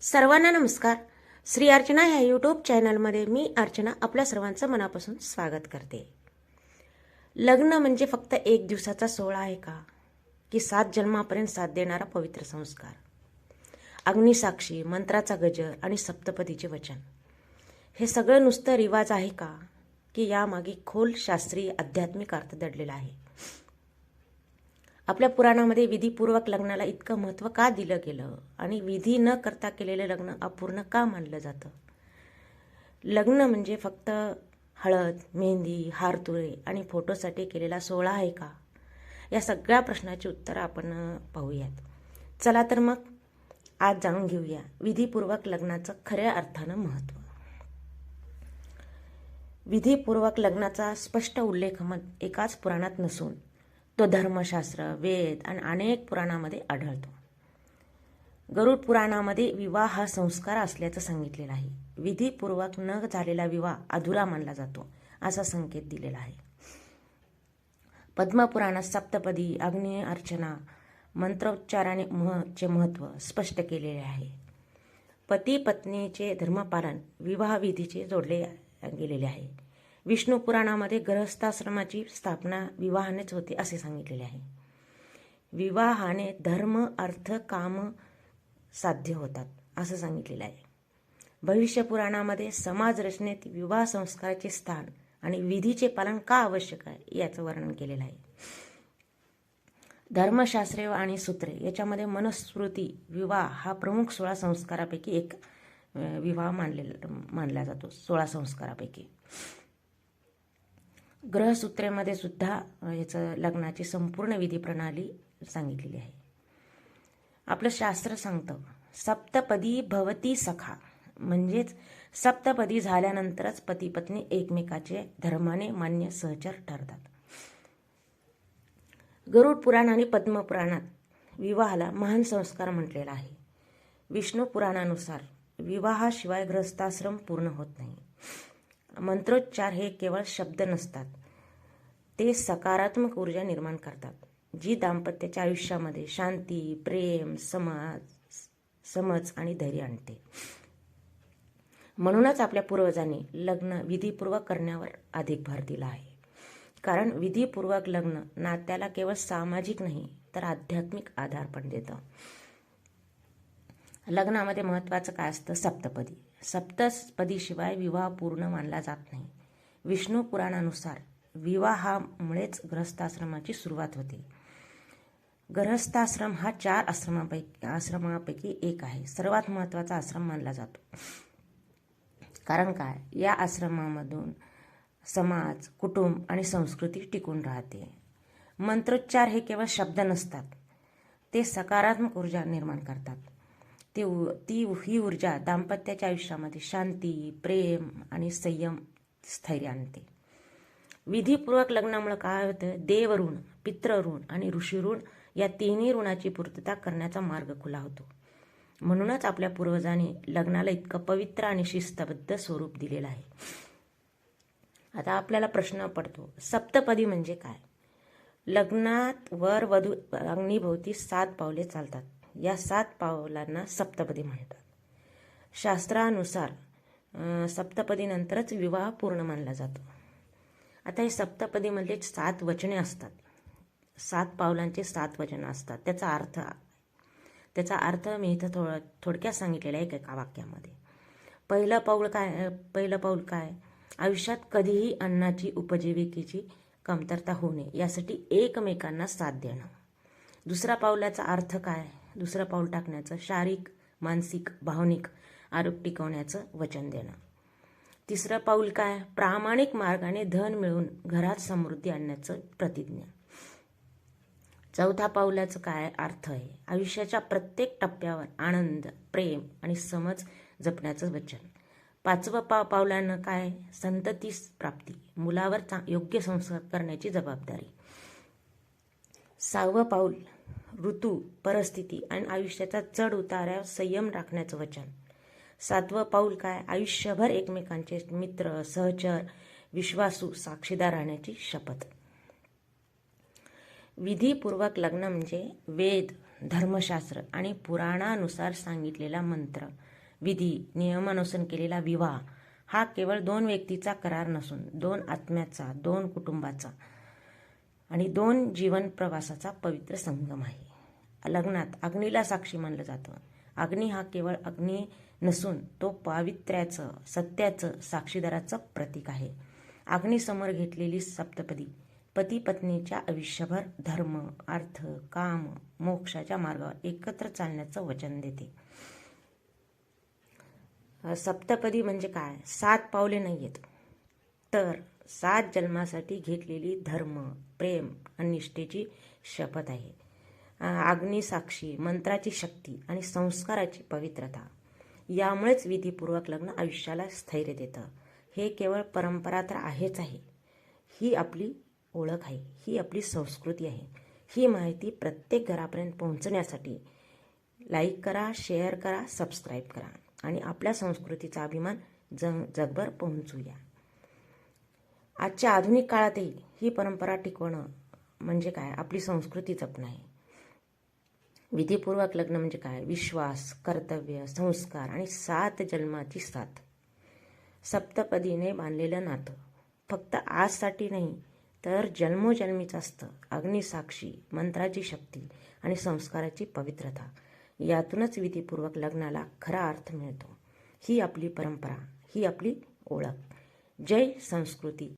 सर्वांना नमस्कार. श्री अर्चना ह्या यूट्यूब चॅनलमध्ये मी अर्चना आपल्या सर्वांचं मनापासून स्वागत करते. लग्न म्हणजे फक्त एक दिवसाचा सोहळा आहे का? की सात जन्मापर्यंत साथ देणारा पवित्र संस्कार? अग्निसाक्षी मंत्राचा गजर आणि सप्तपदीचे वचन. हे सगळं नुसतं रिवाज आहे का? की यामागे खोल शास्त्रीय आध्यात्मिक अर्थ दडलेला आहे. आपल्या पुराणामध्ये विधीपूर्वक लग्नाला इतकं महत्त्व का दिलं गेलं? आणि विधी न करता केलेलं लग्न अपूर्ण का मानलं जातं? लग्न म्हणजे फक्त हळद मेहंदी हारतुरे आणि फोटोसाठी केलेला सोहळा आहे का? या सगळ्या प्रश्नाची उत्तरं आपण पाहूयात. चला तर मग आज जाणून घेऊया विधीपूर्वक लग्नाचं खऱ्या अर्थानं महत्त्व. विधीपूर्वक लग्नाचा स्पष्ट उल्लेख मग एकाच पुराणात नसून तो धर्मशास्त्र वेद आणि अनेक पुराणामध्ये आढळतो. गरुड पुराणामध्ये विवाह हा संस्कार असल्याचं सांगितलेलं आहे. विधीपूर्वक न झालेला विवाह अधुरा मानला जातो असा संकेत दिलेला आहे. पद्मपुराणात सप्तपदी अग्नी अर्चना मंत्रोच्चाराने महचे महत्त्व स्पष्ट केलेले आहे. पती पत्नीचे धर्मपालन विवाहविधीचे जोडले गेलेले आहे. विष्णू पुराणामध्ये स्थापना विवाहानेच होते असे सांगितलेले आहे. विवाहाने धर्म अर्थ काम साध्य होतात असं सांगितलेलं आहे. भविष्य पुराणामध्ये समाज रचनेत विवाह संस्काराचे स्थान आणि विधीचे पालन का आवश्यक आहे याचं वर्णन केलेलं आहे. धर्मशास्त्रे आणि सूत्रे याच्यामध्ये मनस्मृती विवाह हा प्रमुख सोळा संस्कारापैकी एक विवाह मानलेला मानला जातो सोळा संस्कारापैकी. ग्रहसूत्रेमध्ये सुद्धा याचं लग्नाची संपूर्ण विधी प्रणाली सांगितलेली आहे. आपलं शास्त्र सांगतं सप्तपदी भवती सखा. म्हणजेच सप्तपदी झाल्यानंतरच पती पत्नी एकमेकाचे धर्माने मान्य सहचर ठरतात. गरुड पुराण आणि पद्मपुराणात विवाहाला महान संस्कार म्हटलेला आहे. विष्णू पुराणानुसार विवाहाशिवाय ग्रहस्थाश्रम पूर्ण होत नाही. मंत्रोच्चार हे केवळ शब्द नसतात. ते सकारात्मक ऊर्जा निर्माण करतात जी दाम्पत्याच्या आयुष्यामध्ये शांती प्रेम समाज समज आणि धैर्य आणते. म्हणूनच आपल्या पूर्वजांनी लग्न विधीपूर्वक करण्यावर अधिक भर दिला आहे. कारण विधीपूर्वक लग्न नात्याला केवळ सामाजिक नाही तर आध्यात्मिक आधार पण देतं. लग्नामध्ये महत्त्वाचं काय असतं? सप्तपदी. सप्तपदीशिवाय विवाह पूर्ण मानला जात नाही. विष्णू पुराणानुसार विवाहामुळेच ग्रहस्थाश्रमाची सुरुवात होते. ग्रहस्थाश्रम हा चार आश्रमापैकी आश्रमापैकी एक आहे. सर्वात महत्त्वाचा आश्रम मानला जातो. कारण काय? या आश्रमामधून समाज कुटुंब आणि संस्कृती टिकून राहते. मंत्रोच्चार हे केवळ शब्द नसतात. ते सकारात्मक ऊर्जा निर्माण करतात. ते उ ती ही ऊर्जा दाम्पत्याच्या आयुष्यामध्ये शांती प्रेम आणि संयम स्थैर्य आणते. विधीपूर्वक लग्नामुळे काय होतं? देवऋण पितृऋण आणि ऋषीऋण या तिन्ही ऋणाची पूर्तता करण्याचा मार्ग खुला होतो. म्हणूनच आपल्या पूर्वजांनी लग्नाला इतकं पवित्र आणि शिस्तबद्ध स्वरूप दिलेलं आहे. आता आपल्याला प्रश्न पडतो सप्तपदी म्हणजे काय? लग्नात वर वधू अग्निभोवती सात पावले चालतात. या सात पावलांना सप्तपदी म्हणतात. शास्त्रानुसार सप्तपदीनंतरच विवाह पूर्ण मानला जातो. आता हे सप्तपदीमधले सात वचने असतात. सात पावलांचे सात वचनं असतात. त्याचा अर्थ त्याचा अर्थ मी इथं थोड थोडक्यात सांगितलेला आहे एका वाक्यामध्ये. पहिलं पाऊल काय पहिलं पाऊल काय? आयुष्यात कधीही अन्नाची उपजीविकेची कमतरता होऊ नये. यासाठी एकमेकांना साथ देणं. दुसरा पाऊलाचा अर्थ काय? दुसरं पाऊल टाकण्याचं शारीरिक मानसिक भावनिक आरोग्य टिकवण्याचं वचन देणं. तिसरं पाऊल काय? प्रामाणिक मार्गाने धन मिळवून घरात समृद्धी आणण्याचं प्रतिज्ञा. चौथा पाऊलाचं काय अर्थ आहे? आयुष्याच्या प्रत्येक टप्प्यावर आनंद प्रेम आणि समज जपण्याचं वचन. पाचवं पा पावलानं काय? संतती प्राप्ती. मुलावर चा योग्य संस्कार करण्याची जबाबदारी. सहावं पाऊल ऋतू परिस्थिती आणि आयुष्याचा चढ उतारावर संयम राखण्याचं वचन. सातवं पाऊल काय? आयुष्यभर एकमेकांचे मित्र सहचर विश्वासू साक्षीदार राहण्याची शपथ. विधीपूर्वक लग्न म्हणजे वेद धर्मशास्त्र आणि पुराणानुसार सांगितलेला मंत्र. विधी नियमानुसरण केलेला विवाह. हा केवळ दोन व्यक्तीचा करार नसून दोन आत्म्याचा दोन कुटुंबाचा आणि दोन जीवन प्रवासाचा पवित्र संगम आहे. लग्नात अग्नीला साक्षी मानलं जातं. अग्नी हा केवळ अग्नी नसून तो पावित्र्याचं सत्याचं साक्षीदाराचं प्रतीक आहे. अग्नीसमोर घेतलेली सप्तपदी पती पत्नीच्या आयुष्यभर धर्म अर्थ काम मोक्षाच्या मार्गावर एकत्र चालण्याचं वचन देते. सप्तपदी म्हणजे काय? सात पावले नाही आहेत तर सात जन्मासाठी घेतलेली धर्म प्रेम आणि निष्ठेची शपथ आहे. अग्निसाक्षी मंत्राची शक्ती आणि संस्काराची पवित्रता. यामुळेच विधीपूर्वक लग्न आयुष्याला स्थैर्य देतं. हे केवळ परंपरा तर आहेच आहे. ही आपली ओळख आहे. ही आपली संस्कृती आहे. ही माहिती प्रत्येक घरापर्यंत पोहोचण्यासाठी लाईक करा शेअर करा सबस्क्राईब करा आणि आपल्या संस्कृतीचा अभिमान जग जगभर पोहोचूया. आजच्या आधुनिक काळातही ही परंपरा टिकवणं म्हणजे काय? आपली संस्कृती जपणं आहे. विधीपूर्वक लग्न म्हणजे काय? विश्वास कर्तव्य संस्कार आणि सात जन्माची साथ. सप्तपदीने बांधलेलं नातं. फक्त आजसाठी नाही तर जन्मोजन्मीचं असतं. अग्निसाक्षी मंत्राची शक्ती आणि संस्काराची पवित्रता. यातूनच विधीपूर्वक लग्नाला खरा अर्थ मिळतो. ही आपली परंपरा ही आपली ओळख. जय संस्कृती.